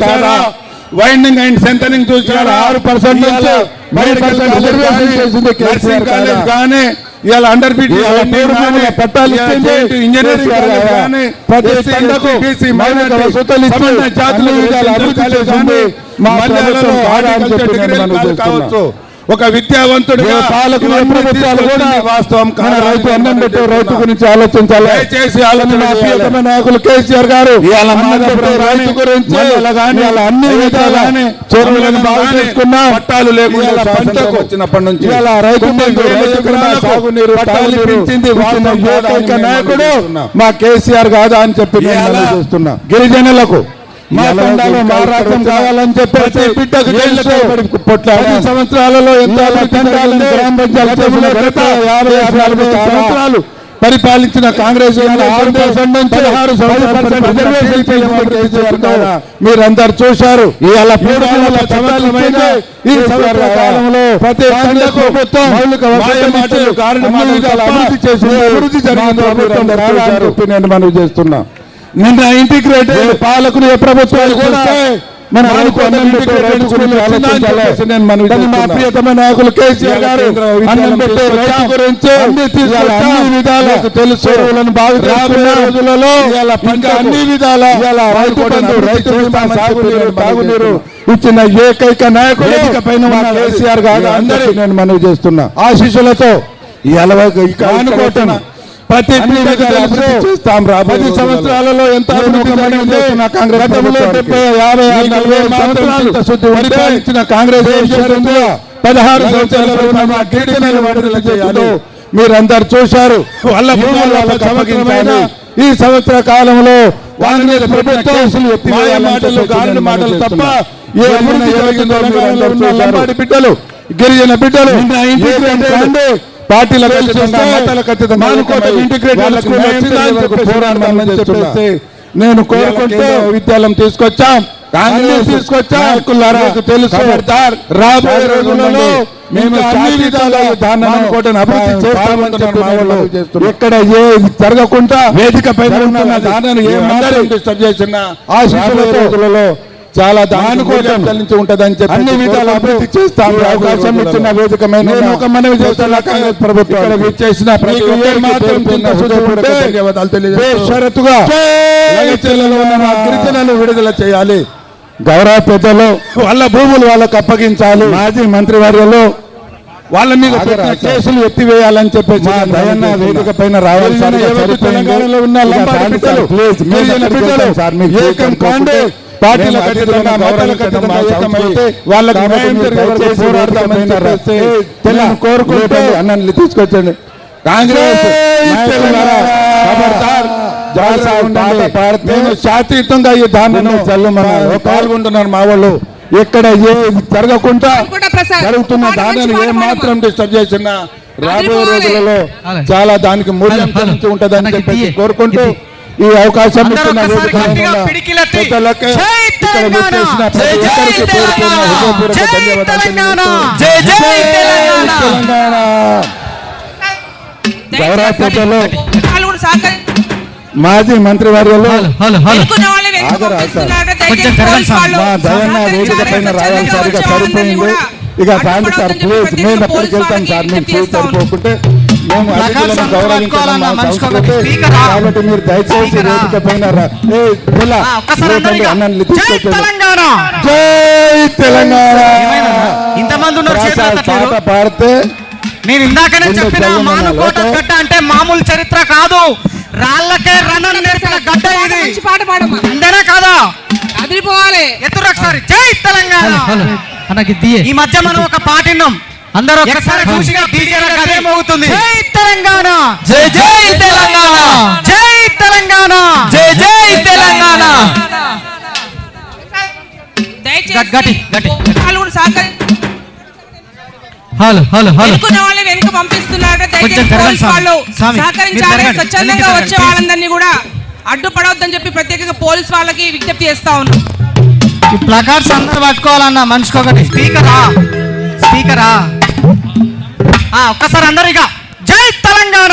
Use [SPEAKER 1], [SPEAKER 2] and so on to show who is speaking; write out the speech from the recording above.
[SPEAKER 1] చూసారా? Winding and centering చూసారా?
[SPEAKER 2] ఆరు పర్సెంట్ నుంచి
[SPEAKER 1] కాలేజ్ కానీ, ఇవాళ అండర్ బీటీ
[SPEAKER 2] పట్టాలు
[SPEAKER 1] ఇంజనీరింగ్? కానీ
[SPEAKER 2] ప్రతి
[SPEAKER 1] ఎస్సీ,
[SPEAKER 2] తండకు
[SPEAKER 1] ఎస్టీ, బీసీ,
[SPEAKER 2] మౌలిక
[SPEAKER 1] మైనారిటీ,
[SPEAKER 2] వసతులు ఇచ్చి
[SPEAKER 1] సమాన జాతులు
[SPEAKER 2] అభివృద్ధి చేసింది. మా
[SPEAKER 1] కావచ్చు. ఒక తీసుకొచ్చింది వాస్తవం
[SPEAKER 2] రైతు
[SPEAKER 1] అని
[SPEAKER 2] అన్నం పెట్టే రైతు. గురించి ఆలోచించాలి
[SPEAKER 1] దయచేసి ఆలోచన
[SPEAKER 2] నాయకులు కేసీఆర్ గారు రైతు గురించి అన్ని
[SPEAKER 1] రైతులు
[SPEAKER 2] విధాల
[SPEAKER 1] కానీ,
[SPEAKER 2] చెరువులను
[SPEAKER 1] మండలం
[SPEAKER 2] బాగు
[SPEAKER 1] కానీ,
[SPEAKER 2] చేసుకున్నాం
[SPEAKER 1] పట్టాలు లేకుండా
[SPEAKER 2] పంటకు
[SPEAKER 1] వచ్చినప్పటి నుంచి
[SPEAKER 2] ఇవాళ రైతు సాగునీరు
[SPEAKER 1] పట్టాలు
[SPEAKER 2] నాయకుడు. మా కేసీఆర్ కాదా అని చెప్పి చూస్తున్నా గిరిజనులకు మా మా రాజ్యం కావాలని చెప్పేసి
[SPEAKER 1] బిడ్డకు. పది సంవత్సరాలలో ఎంత.
[SPEAKER 2] గ్రామ పంచాయతీ
[SPEAKER 1] సంవత్సరాలు పరిపాలించిన కాంగ్రెస్? మీరందరూ చూశారు
[SPEAKER 2] ఇవాళ
[SPEAKER 1] కాలంలో ప్రతి అభివృద్ధి
[SPEAKER 2] జరిగిందో
[SPEAKER 1] ప్రభుత్వం. చెప్పి నేను మనవి చేస్తున్నా నిన్న ఇంటిగ్రేటెడ్
[SPEAKER 2] పాలకులు ఏ ప్రభుత్వాలు కూడా మన మా. ప్రియతమ నాయకులు కేసీఆర్ గారు అన్నం పెట్టే రైతు. గురించి
[SPEAKER 1] అన్ని
[SPEAKER 2] విధాల
[SPEAKER 1] తెలుసు. రోజులలో అన్ని విధాల
[SPEAKER 2] బంధు, సాగునీరు తాగునీరు ఇచ్చిన ఏకైక నాయకుడు
[SPEAKER 1] పైన కేసీఆర్
[SPEAKER 2] గారు
[SPEAKER 1] అందరి
[SPEAKER 2] నేను మనవి చేస్తున్నా
[SPEAKER 1] ఆశీస్సులతో
[SPEAKER 2] ఇవాళ
[SPEAKER 1] అనుకోవటం ప్రతి
[SPEAKER 2] చేస్తాం
[SPEAKER 1] పది. సంవత్సరాలలో ఎంత పరిపాలించిన కాంగ్రెస్ పదహారు సంవత్సరాలలో. మీరందరూ చూశారు వాళ్ళ. ఈ సంవత్సర కాలంలో ప్రభుత్వం మాటలు తప్ప. ఏ అభివృద్ధి
[SPEAKER 2] జరిగిందో
[SPEAKER 1] బిడ్డలు గిరిజన బిడ్డలు
[SPEAKER 2] నేను
[SPEAKER 1] కోరుకుంటూ విద్యాలయం తీసుకొచ్చాం కాంగ్రెస్ తీసుకొచ్చాం తెలుసు రాబోయే రోజులలో. మేము అన్ని విధాలుగా మానుకోటను అభివృద్ధి చేస్తామని. ఎక్కడ ఏ జరగకుండా వేదిక పైన
[SPEAKER 2] జరుగుతున్నది.
[SPEAKER 1] ఉంటున్న దానిని ఏ
[SPEAKER 2] మేమందరం
[SPEAKER 1] మందరం డిస్టర్బ్ చేసిన
[SPEAKER 2] ఆశీస్సులతో
[SPEAKER 1] రాబోయే రోజులలో చాలా
[SPEAKER 2] దానుకోవటం
[SPEAKER 1] కలిసి ఉంటదని చెప్పి
[SPEAKER 2] అన్ని విధాల అభివృద్ధి చేస్తాం.
[SPEAKER 1] అవకాశం ఇచ్చిన వేదిక
[SPEAKER 2] నేను ఒక మనవి చేస్తున్నా కాంగ్రెస్ ప్రభుత్వానికి.
[SPEAKER 1] ఇక్కడ విచ్చేసిన ప్రతి
[SPEAKER 2] మీకు ఏ
[SPEAKER 1] ఒక్కరికి
[SPEAKER 2] మాత్రం
[SPEAKER 1] పేరు పేరున
[SPEAKER 2] చిత్తశుద్ధి
[SPEAKER 1] హృదయపూర్వక
[SPEAKER 2] ఉంటే
[SPEAKER 1] ధన్యవాదాలు తెలియజేస్తూ
[SPEAKER 2] బేషరతుగా
[SPEAKER 1] లగచర్లలో ఉన్న మా గిరిజనులు విడుదల చేయాలి
[SPEAKER 2] గౌరవ పెద్దలు
[SPEAKER 1] వాళ్ళ భూములు వాళ్ళకు అప్పగించాలి
[SPEAKER 2] మాజీ మంత్రివర్యులు
[SPEAKER 1] వాళ్ళ మీద. కేసులు ఎత్తివేయాలని చెప్పేసి
[SPEAKER 2] వేదిక. పైన రావాలి.
[SPEAKER 1] తెలంగాణలో ఉన్న
[SPEAKER 2] ప్లీజ్.
[SPEAKER 1] ఏకం. కాండి పార్టీల మతాల ఏకమైతే
[SPEAKER 2] సంస్కృతి.
[SPEAKER 1] వాళ్ళకు న్యాయం జరిగే వరకు పోరాడతామని. నేను
[SPEAKER 2] నేను
[SPEAKER 1] కోరుకుంటూ
[SPEAKER 2] తీసుకొచ్చండి
[SPEAKER 1] కాంగ్రెస్ మేము శాంతియుతంగా ఈ
[SPEAKER 2] జల్లుమన్నారు.
[SPEAKER 1] పాల్గొంటున్నారు మా వాళ్ళు ఎక్కడ ఏ జరగకుండా. జరుగుతున్న దానిని ఏ. మాత్రం డిస్టర్బ్ చేసినా రాబోయే. రోజులలో. చాలా దానికి మూల్యం ఉంటుందని చెప్పేసి. కోరుకుంటూ. ఈ అవకాశం ఇచ్చిన మాజీ మంత్రివర్యులు
[SPEAKER 3] హలో హలో హలో
[SPEAKER 4] ఎన్నుకున్న వాళ్ళని వెనక్కి
[SPEAKER 1] ఆగరా
[SPEAKER 4] పంపిస్తున్నారు.
[SPEAKER 3] కొంచెం
[SPEAKER 4] దయచేసి
[SPEAKER 3] జరగండి
[SPEAKER 4] పోలీసు
[SPEAKER 3] సార్.
[SPEAKER 4] వాళ్ళు
[SPEAKER 1] మా దయన్న వేదిక
[SPEAKER 4] సహకరించాలి.
[SPEAKER 1] పైన రావాలి సార్ ఇక సరిపోయింది
[SPEAKER 4] కాండి
[SPEAKER 1] సార్ ప్లీజ్ మేము
[SPEAKER 4] పోలీసు
[SPEAKER 1] ఎక్కడికి వెళ్తాం
[SPEAKER 4] వాళ్ళకి
[SPEAKER 1] సార్ చూసి
[SPEAKER 4] చేస్తా ఉన్నాం.
[SPEAKER 1] సరిపోకుంటే
[SPEAKER 3] అందరూ?
[SPEAKER 1] కాబట్టి మీరు దయచేసి? వేదిక పైన
[SPEAKER 3] అందరూ జై. తెలంగాణ? ఇంతమంది ఉన్నారు
[SPEAKER 1] పాడితే
[SPEAKER 3] నేను ఇందాకనే చెప్పిన. మానుకోట? గడ్డ అంటే మామూలు చరిత్ర కాదు. రాళ్ళకే రన్నర్ నేర్పిన గడ్డ ఇది.
[SPEAKER 4] మంచి పాట పాడమ్మా.
[SPEAKER 3] అంతేనా కాదా?
[SPEAKER 4] అదిరిపోవాలి.
[SPEAKER 3] ఎత్తురు ఒకసారి. జై తెలంగాణ! ఈ మధ్య మనం ఒక పాట విన్నాం. అందరూ ఒకసారి చూసిగా డీజే అదే మోగుతుంది. జై తెలంగాణ. జై జై తెలంగాణ. జై తెలంగాణ. జై జై తెలంగాణ. గట్టి, గట్టి.
[SPEAKER 4] వాళ్ళు
[SPEAKER 3] హలో హలో
[SPEAKER 4] ఎన్నుకున్న వాళ్ళని వెనక పంపిస్తున్నారు. దయచేసి. వాళ్ళు సహకరించాలి. స్వచ్ఛందంగా వచ్చే. వాళ్ళందరినీ కూడా అడ్డుపడవద్దని చెప్పి ప్రత్యేకంగా పోలీసు వాళ్ళకి విజ్ఞప్తి చేస్తా ఉన్నాం.
[SPEAKER 3] ఈ ప్లకార్డ్స్ అందరు పట్టుకోవాలన్న మనిషికి ఒకటి. స్పీకరా? స్పీకరా? ఆ, ఒక్కసారి అందరు ఇక జై తెలంగాణ!